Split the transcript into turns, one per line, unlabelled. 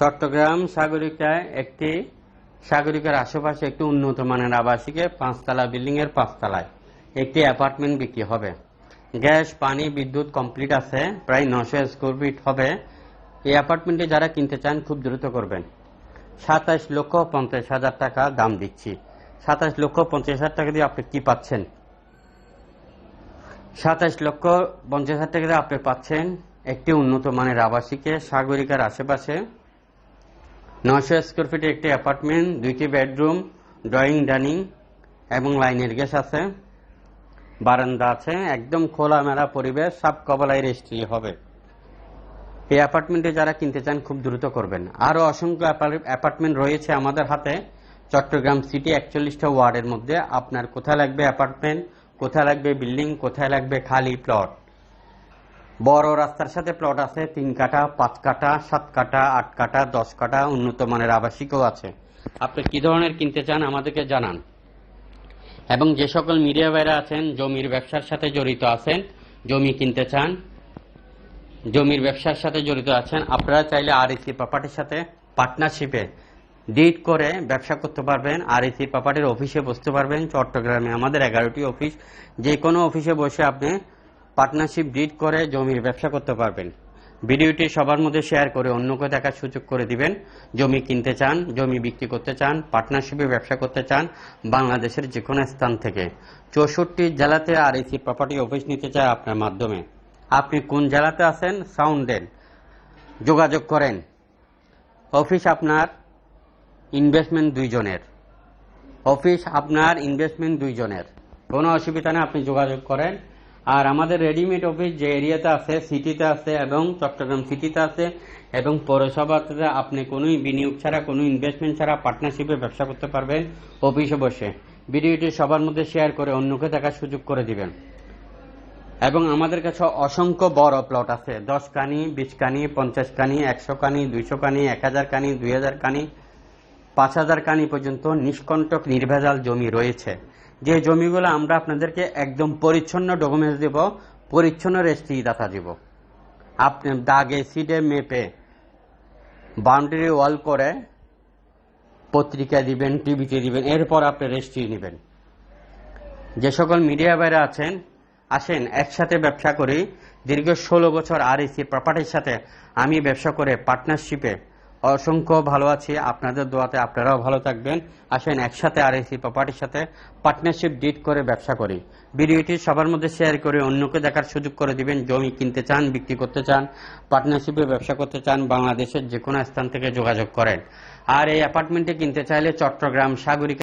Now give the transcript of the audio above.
চট্টগ্রাম সাগরিকায় একটি, সাগরিকার আশেপাশে একটি উন্নত মানের আবাসিকে পাঁচতলা বিল্ডিং এর পাঁচতলায় একটি অ্যাপার্টমেন্ট বিক্রি হবে। গ্যাস, পানি, বিদ্যুৎ কমপ্লিট আছে, প্রায় নশো স্কোয়ার ফিট হবে। এই অ্যাপার্টমেন্টে যারা কিনতে চান খুব দ্রুত করবেন। সাতাশ লক্ষ পঞ্চাশ হাজার টাকা দাম দিচ্ছি। সাতাশ লক্ষ পঞ্চাশ হাজার টাকা দিয়ে আপনি কি পাচ্ছেন? সাতাশ লক্ষ পঞ্চাশ হাজার টাকা দিয়ে আপনি পাচ্ছেন একটি উন্নত মানের আবাসিকে সাগরিকার আশেপাশে নশো স্কোয়ার ফিটের একটি অ্যাপার্টমেন্ট দুইটি বেডরুম ড্রয়িং ডাইনিং এবং লাইনের গ্যাস আছে। বারান্দা আছে, একদম খোলামেলা পরিবেশ, সব কবলাই রেজিস্ট্রি হবে। এই অ্যাপার্টমেন্টে যারা কিনতে চান, খুব দ্রুত করবেন। আরও অসংখ্য অ্যাপার্টমেন্ট রয়েছে আমাদের হাতে। চট্টগ্রাম সিটি একচল্লিশটা ওয়ার্ডের মধ্যে। আপনার কোথায় লাগবে অ্যাপার্টমেন্ট কোথায় লাগবে বিল্ডিং কোথায় লাগবে খালি প্লট বড় রাস্তার সাথে প্লট আছে, তিন কাটা পাঁচ কাটা সাত কাটা আট কাটা দশ কাটা উন্নত মানের আবাসিকও আছে। আপনি কি ধরনের কিনতে চান আমাদেরকে জানান। এবং যে সকল মিডিয়া ভাইরা আছেন, জমির ব্যবসার সাথে জড়িত আছেন, জমি কিনতে চান, জমির ব্যবসার সাথে জড়িত আছেন, আপনারা চাইলে আর আরইসি প্রপার্টির সাথে পার্টনারশিপে ডিট করে ব্যবসা করতে পারবেন আর আরইসি প্রপার্টির অফিসে বসতে পারবেন, চট্টগ্রামে আমাদের এগারোটি অফিস যে কোনো অফিসে বসে আপনি পার্টনারশিপ ডিড করে জমির ব্যবসা করতে পারবেন। ভিডিওটি সবার মধ্যে শেয়ার করে অন্যকে দেখার সুযোগ করে দিবেন। জমি কিনতে চান, জমি বিক্রি করতে চান, পার্টনারশিপে ব্যবসা করতে চান, বাংলাদেশের যে কোনো স্থান থেকে। চৌষট্টি জেলাতে আর এসি প্রপার্টি অফিস নিতে চায় আপনার মাধ্যমে। আপনি কোন জেলাতে আছেন? সাউন্ড দেন যোগাযোগ করেন। অফিস আপনার ইনভেস্টমেন্ট দুইজনের। অফিস আপনার ইনভেস্টমেন্ট দুইজনের। কোনো অসুবিধা নেই, আপনি যোগাযোগ করেন। আর আমাদের রেডিমেড অফিস যে এরিয়াতে আছে সিটিতে আছে এবং চট্টগ্রাম সিটিতে আছে এবং পৌরসভাতে আপনি কোনো বিনিয়োগ ছাড়া কোনো ইনভেস্টমেন্ট ছাড়া পার্টনারশিপে ব্যবসা করতে পারবেন অফিসে বসে। ভিডিওটি সবার মধ্যে শেয়ার করে অন্যকে দেখার সুযোগ করে দিবেন। এবং আমাদের কাছে অসংখ্য বড় প্লট আছে। দশ কানি বিশ কানি পঞ্চাশ কানি একশো কানি দুইশো কানি এক হাজার কানি দুই হাজার কানি পাঁচ হাজার কানি পর্যন্ত নিষ্কণ্টক নির্ভেজাল জমি রয়েছে। যে জমিগুলো আমরা আপনাদেরকে একদম পরিচ্ছন্ন ডকুমেন্টস দেব, পরিচ্ছন্ন রেজিস্ট্রি দাতা দিব। আপনি দাগে সিডে মেপে বাউন্ডারি ওয়াল করে পত্রিকা দিবেন টিভিতে দিবেন, এরপর আপনি রেজিস্ট্রি নেবেন। যে সকল মিডিয়া বাইরে আছেন, আসেন, একসাথে ব্যবসা করি। দীর্ঘ ষোলো বছর আর এসি প্রপার্টির সাথে আমি ব্যবসা করে পার্টনারশিপে অসংখ্য ভালো আছি। আপনাদের দোয়াতে আপনারাও ভালো থাকবেন। আসেন একসাথে আর এসি প্রপার্টির সাথে পার্টনারশিপ ডিট করে ব্যবসা করি। ভিডিওটি সবার মধ্যে শেয়ার করে অন্যকে দেখার সুযোগ করে দিবেন। জমি কিনতে চান, বিক্রি করতে চান পার্টনারশিপে ব্যবসা করতে চান, বাংলাদেশের যে কোনো স্থান থেকে যোগাযোগ করেন। আর এই অ্যাপার্টমেন্টে কিনতে চাইলে চট্টগ্রাম সাগরিকা